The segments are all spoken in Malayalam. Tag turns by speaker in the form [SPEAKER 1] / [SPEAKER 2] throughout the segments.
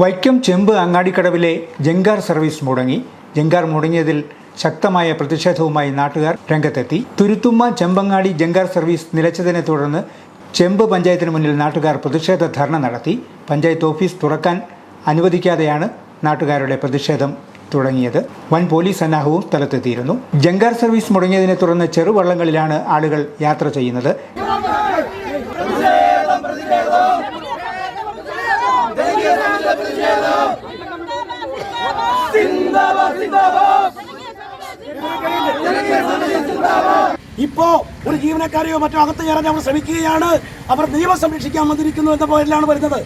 [SPEAKER 1] വൈക്കം ചെമ്പ് അങ്ങാടിക്കടവിലെ ജങ്കാർ സർവീസ് മുടങ്ങി. ജങ്കാർ മുടങ്ങിയതിൽ ശക്തമായ പ്രതിഷേധവുമായി നാട്ടുകാർ രംഗത്തെത്തി. തുരുത്തുമ്മ ചെമ്പങ്ങാടി ജങ്കാർ സർവീസ് നിലച്ചതിനെ തുടർന്ന് ചെമ്പ് പഞ്ചായത്തിന് മുന്നിൽ നാട്ടുകാർ പ്രതിഷേധ ധർണ നടത്തി. പഞ്ചായത്ത് ഓഫീസ് തുറക്കാൻ അനുവദിക്കാതെയാണ് നാട്ടുകാരുടെ പ്രതിഷേധം തുടങ്ങിയത്. വൻ പോലീസ് സന്നാഹവും സ്ഥലത്തെത്തിയിരുന്നു. ജങ്കാർ സർവീസ് മുടങ്ങിയതിനെ തുടർന്ന് ചെറുവള്ളങ്ങളിലാണ് ആളുകൾ യാത്ര ചെയ്യുന്നത്.
[SPEAKER 2] ഇപ്പോ ഒരു ജീവനക്കാരെയോ മറ്റോ അകത്ത് കയറാൻ അവർ ശ്രമിക്കുകയാണ്. അവർ നിയമം സംരക്ഷിക്കാൻ വന്നിരിക്കുന്നു എന്ന പേരിലാണ് വരുന്നത്.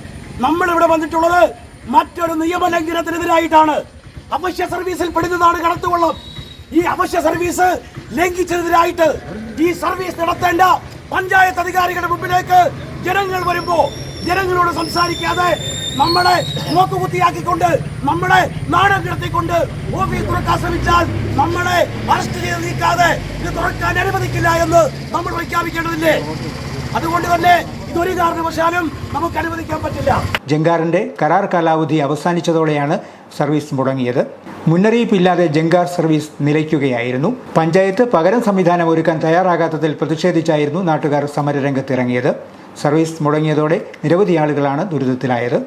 [SPEAKER 2] നമ്മൾ ഇവിടെ വന്നിട്ടുള്ളത് മറ്റൊരു നിയമലംഘനത്തിനെതിരായിട്ടാണ് അവശ്യ സർവീസിൽ പെടുന്നതാണ് കടത്തുകൊള്ളം. ഈ അവശ്യ സർവീസ് ലംഘിച്ചതിനായിട്ട് ഈ സർവീസ് നടത്തേണ്ട പഞ്ചായത്ത് അധികാരികളുടെ മുമ്പിലേക്ക് ജനങ്ങൾ വരുമ്പോ ജനങ്ങളോട് സംസാരിക്കാതെ നമ്മളെ നോക്കുകുത്തിയാക്കിക്കൊണ്ട് നമ്മളെ നാടൻ കിടത്തിക്കൊണ്ട് ഓഫീസ് തുറക്കാൻ ശ്രമിച്ചാൽ നമ്മളെ അറസ്റ്റ് ചെയ്ത് നീക്കാതെ ഇത് തുറക്കാൻ അനുവദിക്കില്ല എന്ന് നമ്മൾ പ്രഖ്യാപിക്കേണ്ടതില്ലേ? അതുകൊണ്ട് തന്നെ ഇതൊരു കാരണവശാലും നമുക്ക് അനുവദിക്കാൻ പറ്റില്ല.
[SPEAKER 1] ജങ്കാറിന്റെ കരാർ കാലാവധി അവസാനിച്ചതോടെയാണ് സർവീസ് മുടങ്ങിയത്. മുന്നറിയിപ്പില്ലാതെ ജങ്കാർ സർവീസ് നിലയ്ക്കുകയായിരുന്നു. പഞ്ചായത്ത് പകരം സംവിധാനം ഒരുക്കാൻ തയ്യാറാകാത്തതിൽ പ്രതിഷേധിച്ചായിരുന്നു നാട്ടുകാർ സമരരംഗത്തിറങ്ങിയത്. സർവീസ് മുടങ്ങിയതോടെ നിരവധി ആളുകളാണ് ദുരിതത്തിലായത്.